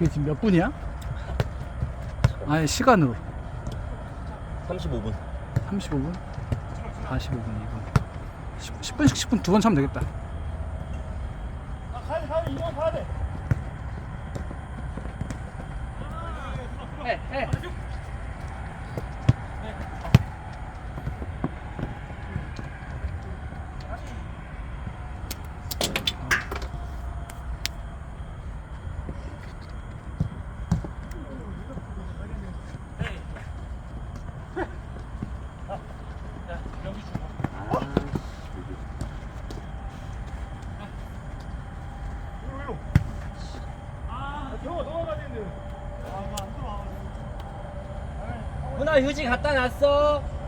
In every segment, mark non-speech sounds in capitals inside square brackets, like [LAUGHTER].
그게 지금 몇 분이야? 아니 시간으로 35분. 35분? 45분 2분 10, 10분씩 10분 두 번 차면 되겠다. 훈 아 휴지 갖다 놨어.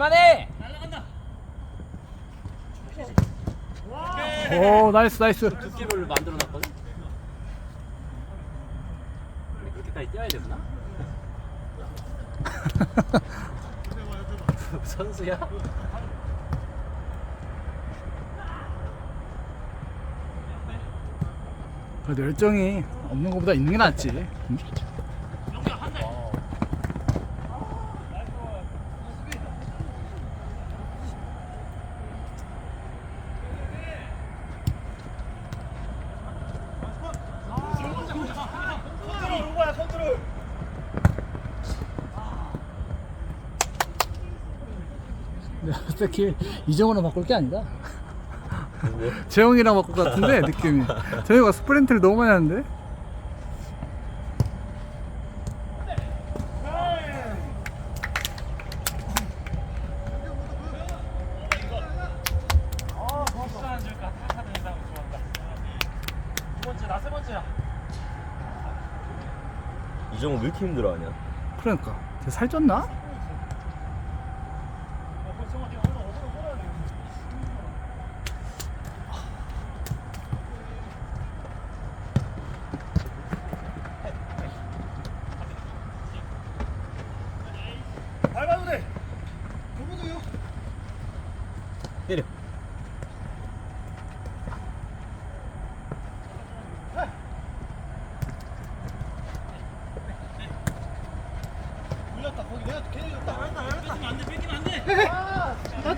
갈만해. 오 나이스 나이스 두께를 만들어 놨거든. 그렇게까지 뛰어야 되구나. [LAUGHS] 선수야? 그래도 열정이 없는 것보다 있는 게 낫지 응? 딱히 이정으로 바꿀 게 아니다 재영이랑 바꿀 것 같은데 [LAUGHS] 느낌이 재영이가 스프린트를 너무 많이 하는데 이정우 왜 이렇게 힘들어하냐? 그러니까 걔 살쪘나? 때려.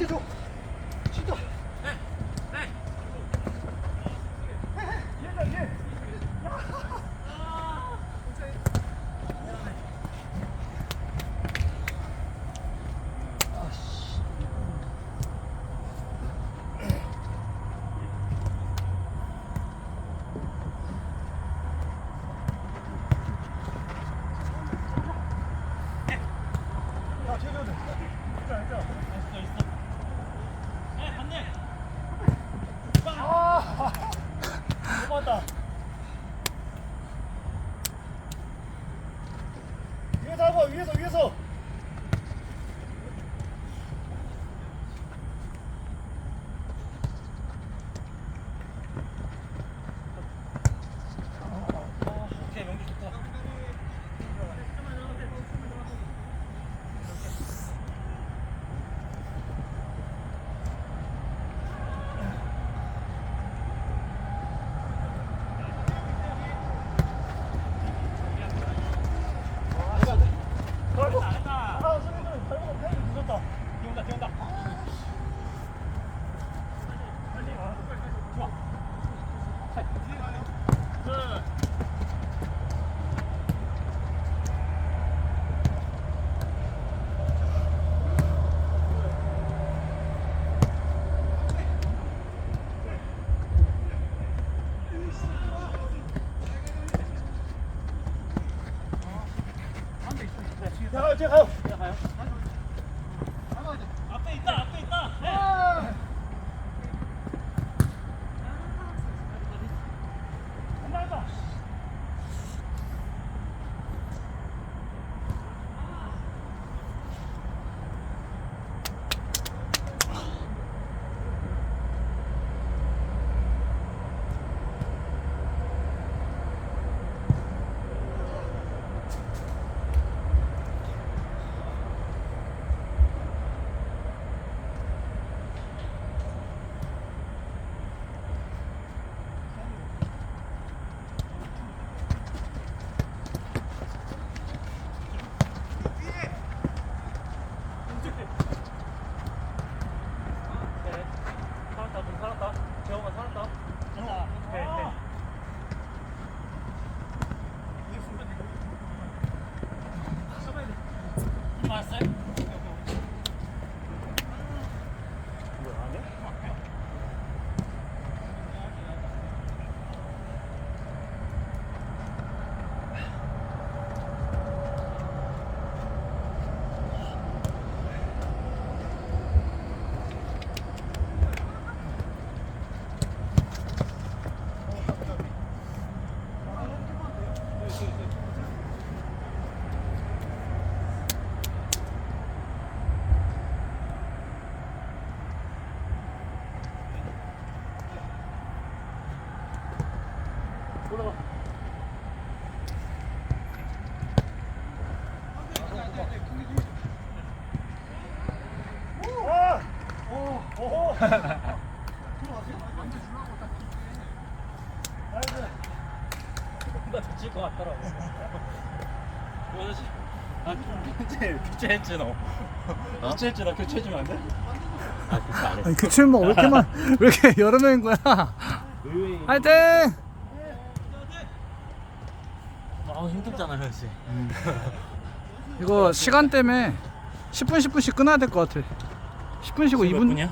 나한테 줘 진짜 위에서 위에서 제가. 뭔가 다칠 것 같더라고 뭐지? 아 교체 교체했지 너 교체했지 나 교체 해주면 안 돼? 아 교체 안 했어 아니 교체 뭐왜 이렇게 많, [LAUGHS] 왜 이렇게 여러 명인 거야? 화이팅! 아 힘들잖아 현씨 이거 시간 때문에 10분 10분씩 끊어야 될 것 같아. 10분 쉬고 2분 분이야?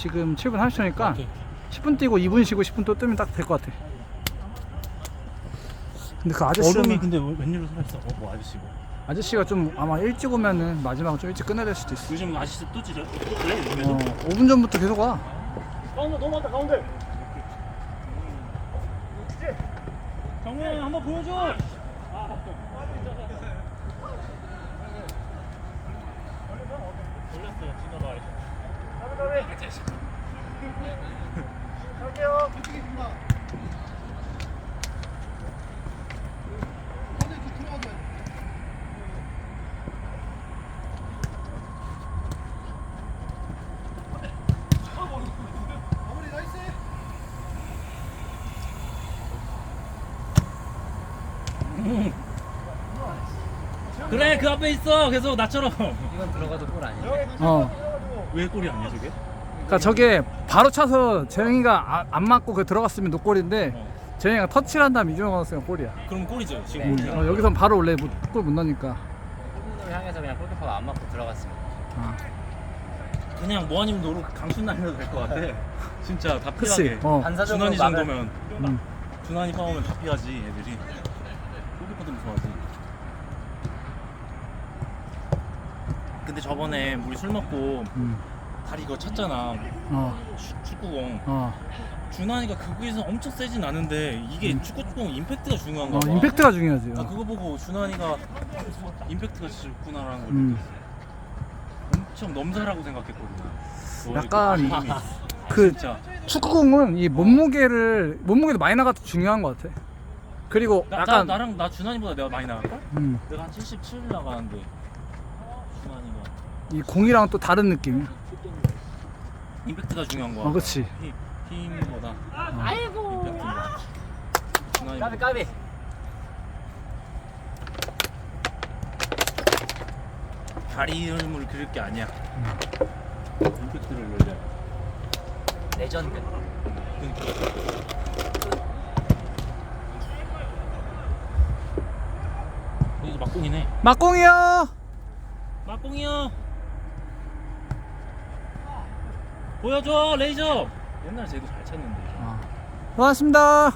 지금 7분 30초니까 오케이. 10분 뛰고 2분 쉬고 10분 또 뜨면 딱 될 것 같아. 근데 그 아저씨는 얼음이 근데 왜- 웬일로 살았어? 어, 뭐 아저씨 뭐 아저씨가 좀 아마 일찍 오면은 마지막은 좀 일찍 끝내야 될 수도 있어. 요즘 아저씨 또 찌려? 또 그래? 어, 요즘에도? 5분 전부터 계속 와. 가운데 너무 많다, 가운데. 정우야 한번 보여줘 걸렸어 진호가 가비, 가비. 갈게요. 그래 그 앞에 있어 계속 나처럼 이건 들어가도 골 아니야? 어. 왜 골이 아니야 저게? 그러니까 저게 바로 차서 재영이가 아- 안 맞고 그 들어갔으면 노골인데 어. 재영이가 터치를 한 다음에 이준호가 넣었으면 골이야. 그럼 골이죠 지금 네. 골이야 어, 여기선 바로 원래 골못 넣으니까. 골문을 향해서 그냥 골키퍼가 안 맞고 들어갔으면 아, 그냥 모아님 노로 강수 날려도 될 것 같아 진짜 다 그치. 피하게 어. 반사적으로 준환이 막을 정도면 음. 준환이 파오면 다 피하지 애들이 골키퍼도 무서워하지 근데 저번에 우리 술 먹고 음. 다리 이거 찼잖아 어. 축- 축구공 어. 준환이가 그거에서 엄청 세진 않은데 이게 축구공 임팩트가 중요한가 어, 봐 임팩트가 중요하지. 나 어. 그거 보고 준환이가 임팩트가 진짜 좋구나라는 걸 음. 엄청 넘사라고 생각했거든 너 약간 힘이 그 진짜 축구공은 이 몸무게를 몸무게도 많이 나가도 중요한 것 같아. 그리고 나, 약간 나, 나랑 나 준환이보다 내가 많이 나갈걸? 음, 내가 한 77 나가는데 이 공이랑 또 다른 느낌이야. 임팩트가 중요한 거야 어, 그치. 힘, 힘보다. 아이고. 임팩트보다 준환이 까비 까비. 다리 힘을 그릴 게 아니야. 임팩트를 올려 레전드. 이제 막공이네. 막공이요. 막공이요 보여줘 레이저. 옛날 쟤도 잘 찼는데. 고맙습니다.